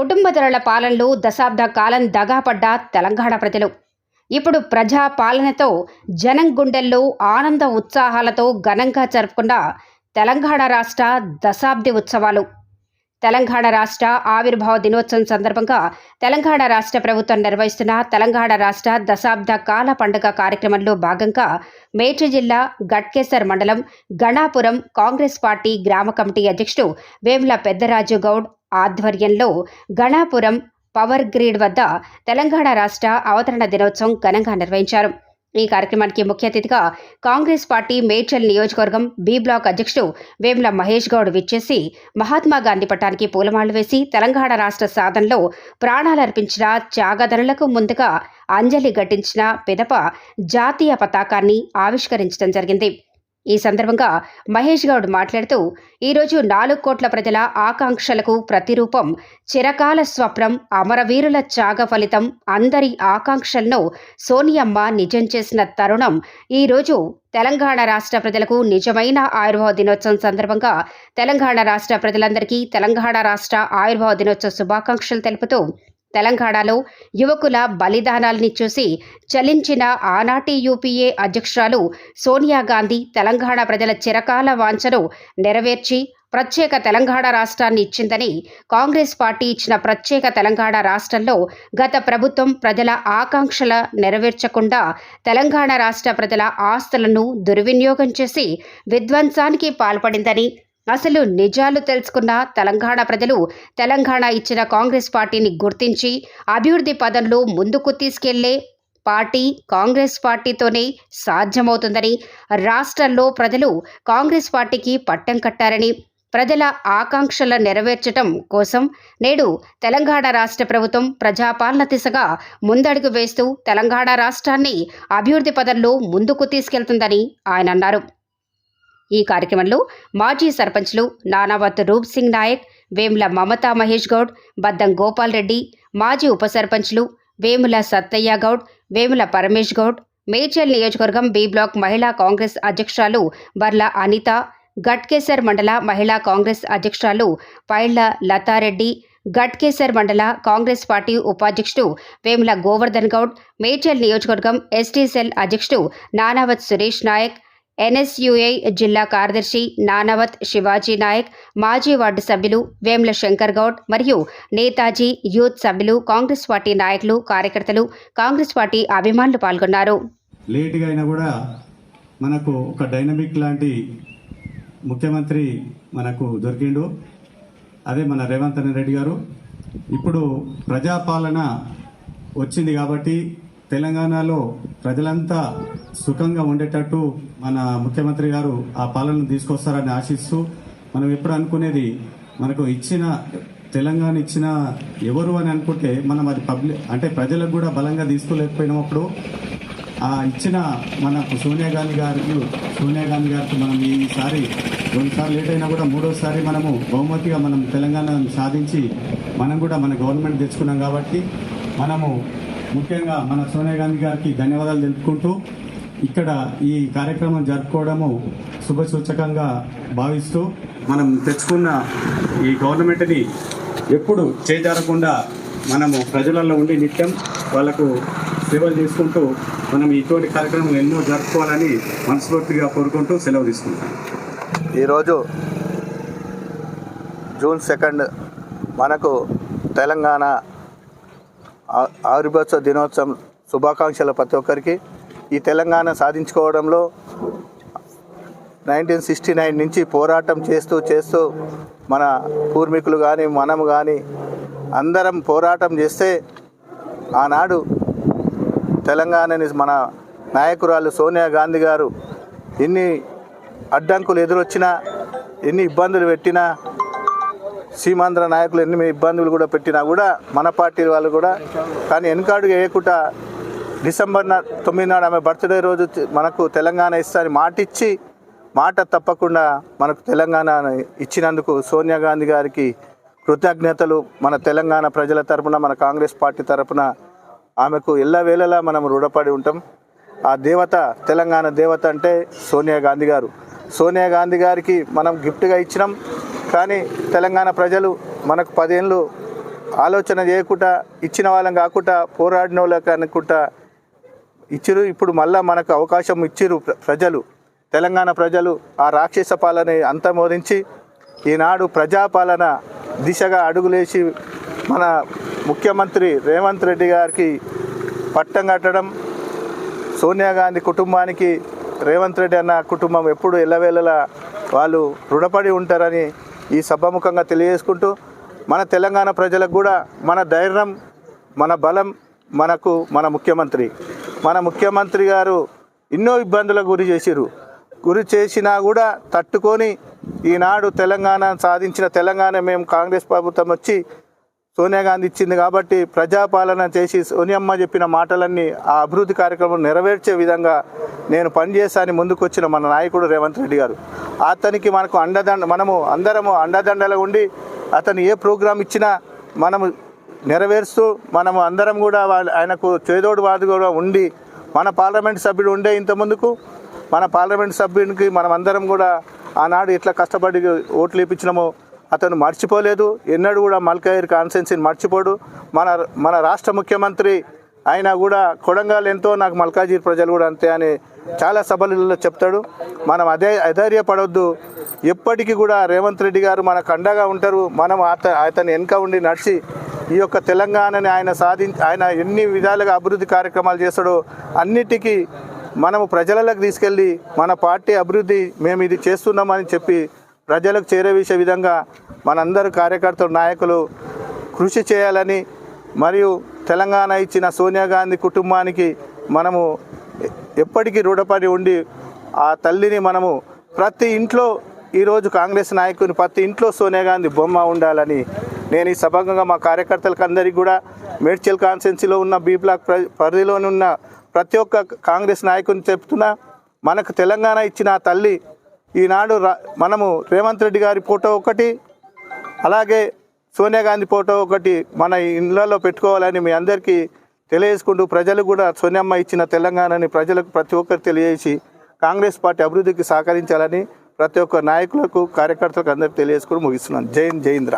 కుటుంబదరుల పాలనలో దశాబ్ద కాలం దగాపడ్డ తెలంగాణ ప్రజలు. ఇప్పుడు ప్రజా పాలనతో జనం గుండెల్లో ఆనంద ఉత్సాహాలతో ఘనంగా జరుపుకున్న తెలంగాణ రాష్ట్ర దశాబ్ది ఉత్సవాలు. తెలంగాణ రాష్ట్ర ఆవిర్భావ దినోత్సవం సందర్భంగా తెలంగాణ రాష్ట్ర ప్రభుత్వం నిర్వహిస్తున్న తెలంగాణ రాష్ట్ర దశాబ్ద కాల పండుగ కార్యక్రమంలో భాగంగా మేట్రి జిల్లా గట్కేసర్ మండలం గణాపురం కాంగ్రెస్ పార్టీ గ్రామ కమిటీ అధ్యక్షుడు వేముల పెద్దరాజు గౌడ్ ఆధ్వర్యంలో గణాపురం పవర్ గ్రిడ్ వద్ద తెలంగాణ రాష్ట్ర అవతరణ దినోత్సవం ఘనంగా నిర్వహించారు. ఈ కార్యక్రమానికి ముఖ్య అతిథిగా కాంగ్రెస్ పార్టీ మేడ్చల్ నియోజకవర్గం బి బ్లాక్ అధ్యక్షుడు వేముల మహేష్ గౌడ్ విచ్చేసి మహాత్మా గాంధీ పటానికి పూలమాలలు వేసి తెలంగాణ రాష్ట్ర సాధనలో ప్రాణాలర్పించిన త్యాగధనులకు ముందుగా అంజలి ఘటించిన పిదప జాతీయ పతాకాన్ని ఆవిష్కరించడం జరిగింది. ఈ సందర్భంగా మహేష్ గౌడ్ మాట్లాడుతూ ఈరోజు నాలుగు కోట్ల ప్రజల ఆకాంక్షలకు ప్రతిరూపం చిరకాల స్వప్నం అమరవీరుల త్యాగ ఫలితం అందరి ఆకాంక్షలను సోనియమ్మ నిజం చేసిన తరుణం. ఈరోజు తెలంగాణ రాష్ట్ర ప్రజలకు నిజమైన ఆయుర్వేద దినోత్సవం సందర్భంగా తెలంగాణ రాష్ట్ర ప్రజలందరికీ తెలంగాణ రాష్ట్ర ఆయుర్వేద దినోత్సవ శుభాకాంక్షలు తెలుపుతూ తెలంగాణలో యువకుల బలిదానాల్ని చూసి చలించిన ఆనాటి యూపీఏ అధ్యక్షురాలు సోనియా గాంధీ తెలంగాణ ప్రజల చిరకాల వాంఛను నెరవేర్చి ప్రత్యేక తెలంగాణ రాష్ట్రాన్ని ఇచ్చిందని కాంగ్రెస్ పార్టీ ఇచ్చిన ప్రత్యేక తెలంగాణ రాష్ట్రంలో గత ప్రభుత్వం ప్రజల ఆకాంక్షల నెరవేర్చకుండా తెలంగాణ రాష్ట్ర ప్రజల ఆస్తులను దుర్వినియోగం చేసి విధ్వంసానికి పాల్పడిందని అసలు నిజాలు తెలుసుకున్న తెలంగాణ ప్రజలు తెలంగాణ ఇచ్చిన కాంగ్రెస్ పార్టీని గుర్తించి అభివృద్ధి పదంలో ముందుకు తీసుకెళ్ళే పార్టీ కాంగ్రెస్ పార్టీతోనే సాధ్యమవుతుందని రాష్ట్రంలో ప్రజలు కాంగ్రెస్ పార్టీకి పట్టం కట్టారని ప్రజల ఆకాంక్షల నెరవేర్చటం కోసం నేడు తెలంగాణ రాష్ట్ర ప్రభుత్వం ప్రజాపాలన దిశగా ముందడుగు వేస్తూ తెలంగాణ రాష్ట్రాన్ని అభివృద్ధి పదంలో ముందుకు తీసుకెళ్తుందని ఆయన అన్నారు. ఈ కార్యక్రమంలో మాజీ సర్పంచ్లు నానావత్ రూప్ సింగ్ నాయక్ వేముల మమతా మహేష్ గౌడ్ బద్దం గోపాల్ రెడ్డి మాజీ ఉప సర్పంచ్లు వేముల సత్తయ్య గౌడ్ వేముల పరమేష్ గౌడ్ మేడ్చల్ నియోజకవర్గం బి బ్లాక్ మహిళా కాంగ్రెస్ అధ్యక్షురాలు బర్ల అనిత గట్కేసర్ మండల మహిళా కాంగ్రెస్ అధ్యక్షురాలు పైళ్ళ లతారెడ్డి గట్కేసర్ మండల కాంగ్రెస్ పార్టీ ఉపాధ్యక్షుడు వేముల గోవర్ధన్ గౌడ్ మేడ్చల్ నియోజకవర్గం ఎస్టీ సెల్ అధ్యక్షుడు నానావత్ సురేష్ నాయక్ ఎన్ఎస్యుఐ జిల్లా కార్యదర్శి నానవత్ శివాజీ నాయక్ మాజీ వార్డు సభ్యులు వేముల శంకర్ గౌడ్ మరియు నేతాజీ యూత్ సభ్యులు కాంగ్రెస్ పార్టీ నాయకులు కార్యకర్తలు కాంగ్రెస్ పార్టీ అభిమానులు పాల్గొన్నారు. లేట్గా అయినా కూడా మనకు ఒక డైనమిక్ లాంటి ముఖ్యమంత్రి మనకు దొరికిండు. అదే మన రేవంత్ రెడ్డి గారు. ఇప్పుడు ప్రజాపాలన వచ్చింది కాబట్టి తెలంగాణలో ప్రజలంతా సుఖంగా ఉండేటట్టు మన ముఖ్యమంత్రి గారు ఆ పాలనను తీసుకొస్తారని ఆశిస్తూ మనం ఎప్పుడు అనుకునేది మనకు ఇచ్చిన తెలంగాణ ఇచ్చిన ఎవరు అని అనుకుంటే మనం అది పబ్లిక్ అంటే ప్రజలకు కూడా బలంగా తీసుకోలేకపోయినప్పుడు ఆ ఇచ్చిన మనకు సోనియా గాంధీ గారికి సోనియా గాంధీ గారికి మనం ఈసారి రెండుసార్లు లేట్ అయినా కూడా మూడోసారి మనము బహుమతిగా మనం తెలంగాణ సాధించి మనం కూడా మన గవర్నమెంట్ తెచ్చుకున్నాం కాబట్టి మనము ముఖ్యంగా మన సోనియా గాంధీ గారికి ధన్యవాదాలు తెలుపుకుంటూ ఇక్కడ ఈ కార్యక్రమం జరుపుకోవడము శుభసూచకంగా భావిస్తూ మనం తెచ్చుకున్న ఈ గవర్నమెంట్ని ఎప్పుడు చేజారకుండా మనము ప్రజలలో ఉండి నిత్యం వాళ్ళకు సేవలు చేసుకుంటూ మనం ఇటువంటి కార్యక్రమం ఎన్నో జరుపుకోవాలని మనస్ఫూర్తిగా కోరుకుంటూ సెలవు తీసుకుంటాం ఈరోజు జూన్ సెకండ్ మనకు తెలంగాణ ఆ- దినోత్సవం శుభాకాంక్షలు ప్రతి ఒక్కరికి. ఈ తెలంగాణ సాధించుకోవడంలో నైన్టీన్ సిక్స్టీ నైన్ నుంచి పోరాటం చేస్తూ చేస్తూ మన పూర్వీకులు కానీ మనం కానీ అందరం పోరాటం చేస్తే ఆనాడు తెలంగాణని మన నాయకురాలు సోనియా గాంధీ గారు ఎన్ని అడ్డంకులు ఎదురొచ్చినా ఎన్ని ఇబ్బందులు పెట్టినా సీమాంధ్ర నాయకులు ఎన్ని ఇబ్బందులు కూడా పెట్టినా కూడా మన పార్టీ వాళ్ళు కూడా కానీ వెనుకాడుగా వేయకుండా డిసెంబర్ నా తొమ్మిది నాడు ఆమె బర్త్డే రోజు మనకు తెలంగాణ ఇస్తారని మాట ఇచ్చి మాట తప్పకుండా మనకు తెలంగాణ ఇచ్చినందుకు సోనియా గాంధీ గారికి కృతజ్ఞతలు. మన తెలంగాణ ప్రజల తరపున మన కాంగ్రెస్ పార్టీ తరపున ఆమెకు ఎల్లవేళలా మనం రుణపడి ఉంటాం. ఆ దేవత తెలంగాణ దేవత అంటే సోనియా గాంధీ గారు. సోనియా గాంధీ గారికి మనం గిఫ్ట్గా ఇచ్చినాం. కానీ తెలంగాణ ప్రజలు మనకు పదేళ్ళు ఆలోచన చేయకుండా ఇచ్చిన వాళ్ళం కాకుండా పోరాడిన వాళ్ళకి అనుకుంటా ఇచ్చిరు. ఇప్పుడు మళ్ళా మనకు అవకాశం ఇచ్చిరు ప్ర- ప్రజలు. తెలంగాణ ప్రజలు ఆ రాక్షస పాలన అంతమోదించి ఈనాడు ప్రజాపాలన దిశగా అడుగులేసి మన ముఖ్యమంత్రి రేవంత్ రెడ్డి గారికి పట్టం కట్టడం సోనియా గాంధీ కుటుంబానికి రేవంత్ రెడ్డి అన్న కుటుంబం ఎప్పుడు ఎల్లవేళలా వాళ్ళు రుణపడి ఉంటారని ఈ సభాముఖంగా తెలియజేసుకుంటూ మన తెలంగాణ ప్రజలకు కూడా మన ధైర్యం మన బలం మనకు మన ముఖ్యమంత్రి. మన ముఖ్యమంత్రి గారు ఎన్నో ఇబ్బందులకు గురి చేసిరు గురి చేసినా కూడా తట్టుకొని ఈనాడు తెలంగాణ సాధించిన తెలంగాణ మేము కాంగ్రెస్ ప్రభుత్వం వచ్చి సోనియా గాంధీ ఇచ్చింది కాబట్టి ప్రజాపాలన చేసి సోనియమ్మ చెప్పిన మాటలన్నీ ఆ అభివృద్ధి కార్యక్రమం నెరవేర్చే విధంగా నేను పనిచేస్తానని ముందుకు వచ్చిన మన నాయకుడు రేవంత్ రెడ్డి గారు. అతనికి మనకు అండదండ మనము అందరము అండదండలు ఉండి అతను ఏ ప్రోగ్రాం ఇచ్చినా మనము నెరవేరుస్తూ మనము అందరం కూడా ఆయనకు చేదోడు వాదు కూడా ఉండి మన పార్లమెంట్ సభ్యుడు ఉండే ఇంత ముందుకు మన పార్లమెంట్ సభ్యునికి మనం అందరం కూడా ఆనాడు ఎట్లా కష్టపడి ఓట్లు ఇప్పించినామో అతను మర్చిపోలేదు. ఎన్నడూ కూడా మల్కాయిర్ కాన్సెన్సీని మర్చిపోడు. మన మన రాష్ట్ర ముఖ్యమంత్రి అయినా కూడా కొడంగల్ ఎంతో నాకు మల్కాజీర్ ప్రజలు కూడా అంతే అని చాలా సభలలో చెప్తాడు. మనం అదే అధైర్యపడవద్దు ఎప్పటికీ కూడా రేవంత్ రెడ్డి గారు మనకు అండగా ఉంటారు. మనం అత అతని వెనుక ఉండి నడిచి ఈ యొక్క తెలంగాణని ఆయన సాధించి ఆయన ఎన్ని విధాలుగా అభివృద్ధి కార్యక్రమాలు చేస్తాడో అన్నిటికీ మనము ప్రజలకు తీసుకెళ్ళి మన పార్టీ అభివృద్ధి మేము ఇది చేస్తున్నామని చెప్పి ప్రజలకు చేరవేసే విధంగా మనందరూ కార్యకర్తలు నాయకులు కృషి చేయాలని మరియు తెలంగాణ ఇచ్చిన సోనియా గాంధీ కుటుంబానికి మనము ఎప్పటికీ రుణపడి ఉండి ఆ తల్లిని మనము ప్రతి ఇంట్లో ఈరోజు కాంగ్రెస్ నాయకుని ప్రతి ఇంట్లో సోనియా గాంధీ బొమ్మ ఉండాలని నేను ఈ సభంగా మా కార్యకర్తలకు అందరికీ కూడా మేడ్చల్ కాన్స్టెన్సీలో ఉన్న బీ బ్లాక్ ప్ర- పరిధిలోని ఉన్న ప్రతి ఒక్క కాంగ్రెస్ నాయకుని చెప్తున్నా మనకు తెలంగాణ ఇచ్చిన ఆ తల్లి ఈనాడు రా మనము రేవంత్ రెడ్డి గారి ఫోటో ఒకటి అలాగే సోనియా గాంధీ ఫోటో ఒకటి మన ఇళ్ళలో పెట్టుకోవాలని మీ అందరికీ తెలియజేసుకుంటూ ప్రజలు కూడా సోనియమ్మ ఇచ్చిన తెలంగాణని ప్రజలకు ప్రతి ఒక్కరు తెలియజేసి కాంగ్రెస్ పార్టీ అభివృద్ధికి సహకరించాలని ప్రతి ఒక్క నాయకులకు కార్యకర్తలకు అందరికీ తెలియజేసుకుని ముగిస్తున్నాను. జైన్ హింద్,